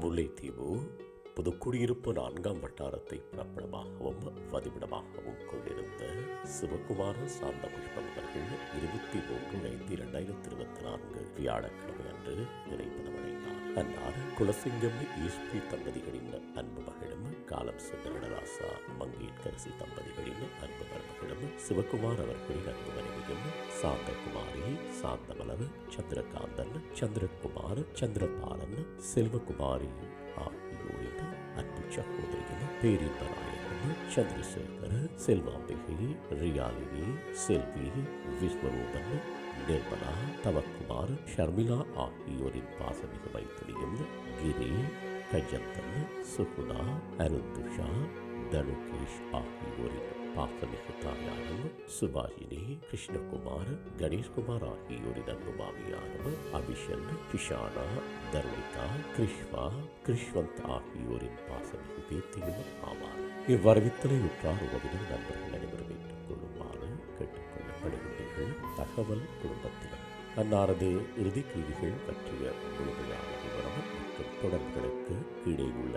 முல்லைத்தீவு புதுக்குடியிருப்பு நான்காம் வட்டாரத்தை பிறப்பிடமாகவும் வதிவிடமாகவும் கொண்டிருந்த சிவகுமார சார்ந்த புஷ்பம் அவர்கள் இருபத்தி மூன்று ஐந்து இரண்டாயிரத்தி இருபத்தி நான்கு வியாழக்கிழமை அன்று இறைப்பதமடைந்தார் அன்னார் குலசிங்கம் ஈஸ்வி தம்பதிகளின் அன்பு மகளும் காலம் சென்ற நடராசா மங்கேட்கரசி தம்பதி சிவகுமார் அவர்களின் அன்பு மனைவியும் சாந்தகுமாரி சாந்தமலவு சந்திரகாந்தன் சந்திரகுமார் சந்திரபாலன் செல்வகுமாரி ஆகியோரின் அன்பு சகோதரியும் பேரின்பநாயகன் சந்திரசேகர் செல்வாம்பிகை ரியாலினி செல்வி விஸ்வரூபன் நிர்மலா தவக்குமார் ஷர்மிளா ஆகியோரின் பாசமிகு மைத்திரியும் கிரி கஜந்தன் சுகுணா அருந்துஷா தனுகேஷ் ஆகியோரின் பாசமிகு தாயாரும் சுபாஷினி கிருஷ்ணகுமார் கணேஷ்குமார் ஆகியோரின் அன்பு மாமியானவர் அபிஷன் கிஷானா தர்மிதா கிருஷ்வா கிருஷ்வந்த் ஆகியோரின் பாசமிகு பேத்தியும் ஆவார். இவ்வரவித்தலை உற்றார் உறவினர் நண்பர்கள் அனைவரும் ஏற்றுக் கொள்ளுமாறு கேட்டுக்கொள்ளப்படுகின்றீர்கள். தகவல் குடும்பத்தினர். அன்னாரது இறுதிக்கிரிகள் பற்றிய முழுமையான விவரம் மற்றும் தொடர்புகளுக்கு கீழே உள்ள